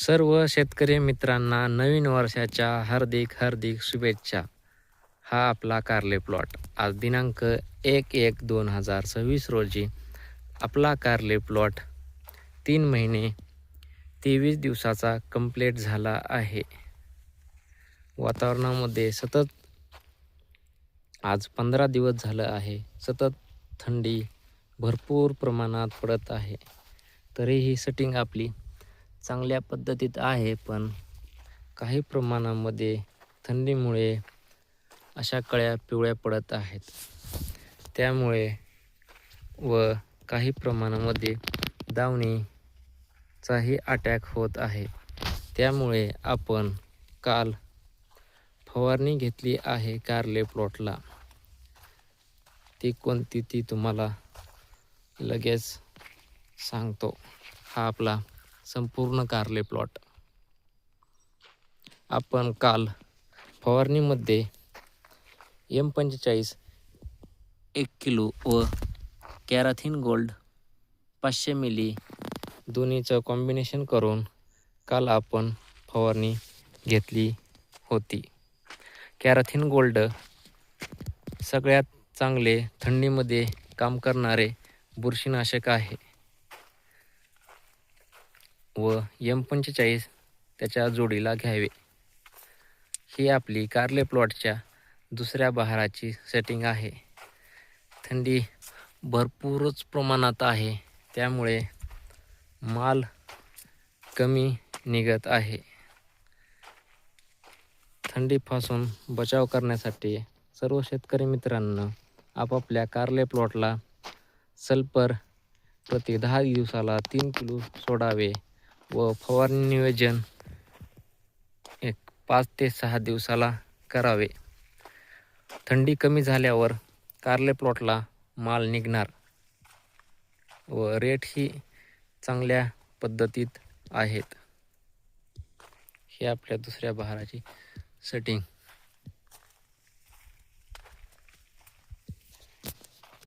सर्व शेतकरी मित्रांना नवीन वर्षाच्या हार्दिक हार्दिक शुभेच्छा. हा आपला कार्ले प्लॉट. आज दिनांक एक एक दोन हजार सव्वीस रोजी आपला कार्ले प्लॉट तीन महिने तेवीस दिवसाचा कंप्लीट झाला आहे. वातावरणामध्ये सतत आज पंधरा दिवस झालं आहे. सतत थंडी भरपूर प्रमाणात पडत आहे. तरीही सेटिंग आपली चांगल्या पद्धतीत आहे पण काही प्रमाणामध्ये थंडीमुळे अशा कळ्या पिवळ्या पडत आहेत. त्यामुळे व काही प्रमाणामध्ये दावणीचाही अटॅक होत आहे. त्यामुळे आपण काल फवारणी घेतली आहे कारले प्लॉटला ती कोणती ती तुम्हाला लगेच सांगतो. हा आपला संपूर्ण कारले प्लॉट आपण काल फवारणीमध्ये एम पंचेचाळीस एक किलो व कॅराथिन गोल्ड पाचशे मिली दोन्हीचं कॉम्बिनेशन करून काल आपण फवारणी घेतली होती. कॅराथिन गोल्ड सगळ्यात चांगले थंडीमध्ये काम करणारे बुरशीनाशक आहे. व एम पंचेचाळीस त्याच्या जोडीला घ्यावे. ही आपली कार्ले प्लॉटच्या दुसऱ्या बहाराची सेटिंग आहे. थंडी भरपूरच प्रमाणात आहे त्यामुळे माल कमी निघत आहे. थंडीपासून बचाव करण्यासाठी सर्व शेतकरी मित्रांना आपापल्या कारले प्लॉटला सल्फर प्रति दहा दिवसाला तीन किलो सोडावे. व फवारणी नियोजन एक पाच ते सहा दिवसाला करावे. थंडी कमी झाल्यावर कारले प्लॉटला माल निघणार व रेट ही चांगल्या पद्धतीत आहेत. ही आपल्या दुसऱ्या बहाराची सेटिंग.